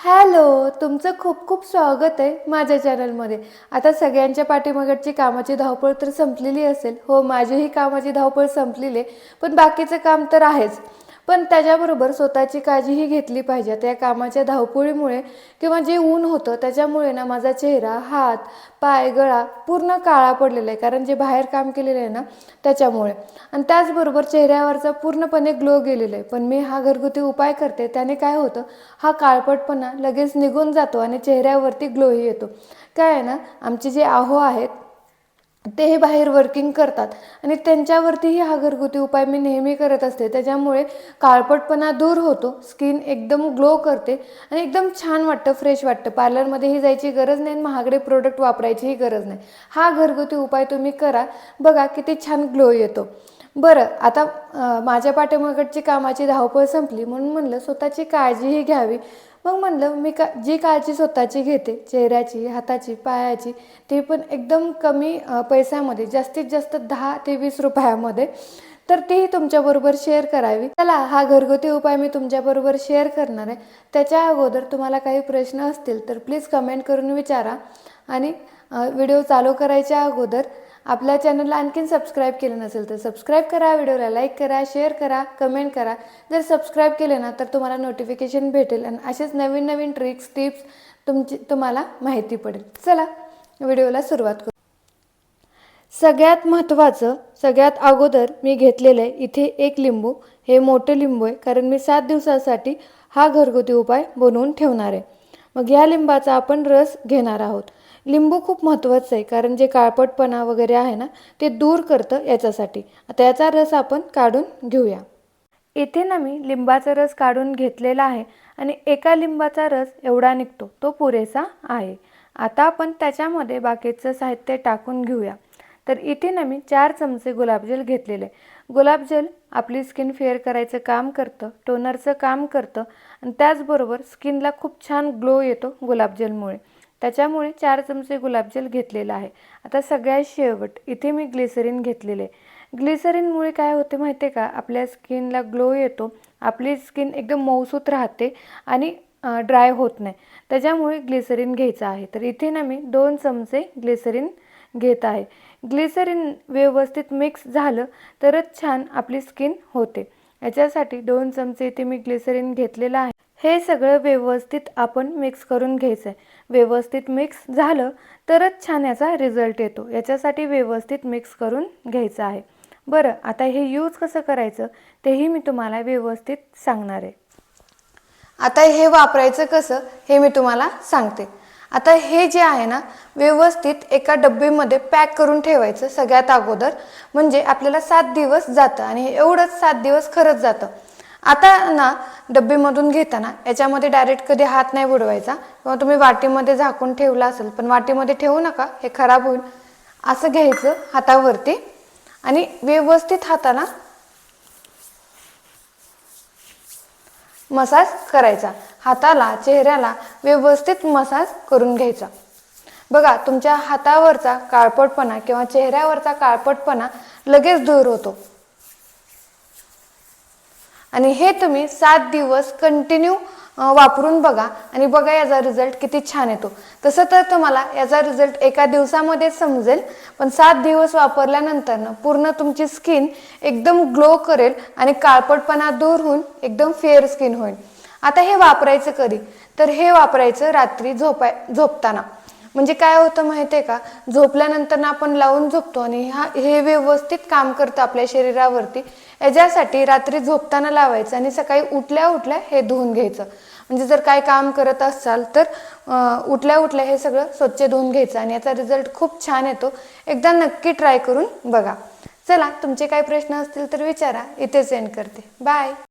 Hello तुमचं खूप खूप स्वागत आहे माझ्या चॅनलमध्ये. आता सगळ्यांच्या पाठीमागची कामाची धावपळ तर संपलेली असेल. हो माझीही कामाची धावपळ संपलेली आहे पण बाकीचं काम तर आहेच. पण त्याच्याबरोबर स्वतःची काळजीही घेतली पाहिजे. त्या कामाच्या धावपळीमुळे किंवा जे ऊन होतं त्याच्यामुळे ना माझा चेहरा हात पाय गळा पूर्ण काळा पडलेला आहे. कारण जे बाहेर काम केलेलं आहे ना त्याच्यामुळे. आणि त्याचबरोबर चेहऱ्यावरचा पूर्णपणे ग्लो गेलेला आहे. पण मी हा घरगुती उपाय करते. त्याने काय होतं हा काळपटपणा लगेच निघून जातो आणि चेहऱ्यावरती ग्लोही येतो. काय आहे ना आमचे जे आहो आहेत ते हे बाहेर वर्किंग करतात. आणि त्यांच्यावरतीही हा घरगुती उपाय मी नेहमी करत असते. त्याच्यामुळे काळपटपणा दूर होतो. स्किन एकदम ग्लो करते आणि एकदम छान वाटतं फ्रेश वाटतं. पार्लरमध्येही जायची गरज नाही आणि महागडे प्रोडक्ट वापरायचीही गरज नाही. हा घरगुती उपाय तुम्ही करा. बघा किती छान ग्लो येतो. बरं आता माझ्या पाठीमागची कामाची धावपळ संपली म्हणून म्हणलं स्वतःची काळजीही घ्यावी. मग म्हणलं मी का जी काळजी स्वतःची घेते चेहऱ्याची हाताची पायाची ती पण एकदम कमी पैशामध्ये जास्तीत जास्त दहा ते वीस रुपयामध्ये तर तीही तुमच्याबरोबर शेअर करावी. चला हा घरगुती उपाय मी तुमच्याबरोबर शेअर करणार आहे. त्याच्या अगोदर तुम्हाला काही प्रश्न असतील तर प्लीज कमेंट करून विचारा. आणि व्हिडिओ चालू करायच्या अगोदर आपल्या चॅनलला आणखीन सबस्क्राईब केलं नसेल तर सबस्क्राईब करा व्हिडिओला लाईक करा शेअर करा कमेंट करा. जर सबस्क्राईब केले ना तर तुम्हाला नोटिफिकेशन भेटेल आणि असेच नवीन नवीन ट्रिक्स टिप्स तुमची तुम्हाला माहिती पडेल. चला व्हिडिओला सुरुवात करू. सगळ्यात महत्त्वाचं सगळ्यात अगोदर मी घेतलेलं आहे इथे एक लिंबू. हे मोठं लिंबू आहे कारण मी सात दिवसासाठी हा घरगुती उपाय बनवून ठेवणार आहे. मग या लिंबाचा आपण रस घेणार आहोत. लिंबू खूप महत्त्वाचं आहे कारण जे काळपटपणा वगैरे आहे ना ते दूर करतं याच्यासाठी. आता याचा रस आपण काढून घेऊया. इथे ना मी लिंबाचा रस काढून घेतलेला आहे आणि एका लिंबाचा रस एवढा निघतो तो पुरेसा आहे. आता आपण त्याच्यामध्ये बाकीचं साहित्य टाकून घेऊया. तर इथे ना मी चार चमचे गुलाबजल घेतलेले आहे. गुलाबजल आपली स्किन फेअर करायचं काम करतं टोनरचं काम करतं आणि त्याचबरोबर स्किनला खूप छान ग्लो येतो गुलाबजलमुळे त्याच्यामुळे चार चमचे गुलाबजल घेतलेला आहे. आता सगळ्यात शेवट इथे मी ग्लिसरीन घेतलेले. आहे ग्लिसरीनमुळे काय होते माहिती आहे का? आपल्या स्किनला ग्लो येतो. आपली स्किन एकदम मऊसूत राहते आणि ड्राय होत नाही. त्याच्यामुळे ग्लिसरीन घ्यायचं आहे. तर इथे ना मी दोन चमचे ग्लिसरीन घेत आहे. ग्लिसरीन व्यवस्थित मिक्स झालं तरच छान आपली स्किन होते. याच्यासाठी दोन चमचे इथे मी ग्लिसरीन घेतलेलं आहे. हे सगळं व्यवस्थित आपण मिक्स करून घ्यायचं आहे व्यवस्थित मिक्स झालं तरच छान याचा रिझल्ट येतो. याच्यासाठी व्यवस्थित मिक्स करून घ्यायचं आहे. बरं आता हे यूज कसं करायचं? तेही मी तुम्हाला व्यवस्थित सांगणार आहे. आता हे वापरायचं कसं? हे मी तुम्हाला सांगते. आता हे जे आहे ना व्यवस्थित एका डब्बीमध्ये पॅक करून ठेवायचं सगळ्यात अगोदर. म्हणजे आपल्याला सात दिवस जातं आणि हे एवढंच सात दिवस खरंच जातं. आता ना डब्बीमधून घेताना याच्यामध्ये डायरेक्ट कधी हात नाही बुडवायचा किंवा तुम्ही वाटीमध्ये झाकून ठेवला असेल पण वाटीमध्ये ठेवू नका हे खराब होईल. असं घ्यायचं हातावरती आणि व्यवस्थित हाताला मसाज करायचा. हाताला चेहऱ्याला व्यवस्थित मसाज करून घ्यायचा. बघा तुमच्या हातावरचा काळपटपणा किंवा चेहऱ्यावरचा काळपटपणा लगेच दूर होतो. आणि हे तुम्ही सात दिवस कंटिन्यू वापरून बघा. आणि बघा याचा रिझल्ट किती छान येतो. तसं तर तुम्हाला याचा रिझल्ट एका दिवसामध्ये समजेल पण सात दिवस वापरल्यानंतर ना पूर्ण तुमची स्किन एकदम ग्लो करेल आणि काळपटपणा दूर होऊन एकदम फेअर स्किन होईल. आता हे वापरायचं कधी? तर हे वापरायचं रात्री झोपाय झोपताना. म्हणजे काय होतं माहिती आहे का? झोपल्यानंतर ना आपण लावून झोपतो आणि हा हे व्यवस्थित काम करतं आपल्या शरीरावरती. याच्यासाठी रात्री झोपताना लावायचं आणि सकाळी उठल्या उठल्या हे धुवून घ्यायचं. म्हणजे जर काय काम करत असाल तर उठल्या उठल्या हे सगळं स्वच्छ धुवून घ्यायचं आणि याचा रिझल्ट खूप छान येतो. एकदा नक्की ट्राय करून बघा. चला तुमचे काही प्रश्न असतील तर विचारा. इथे सेंड करते. बाय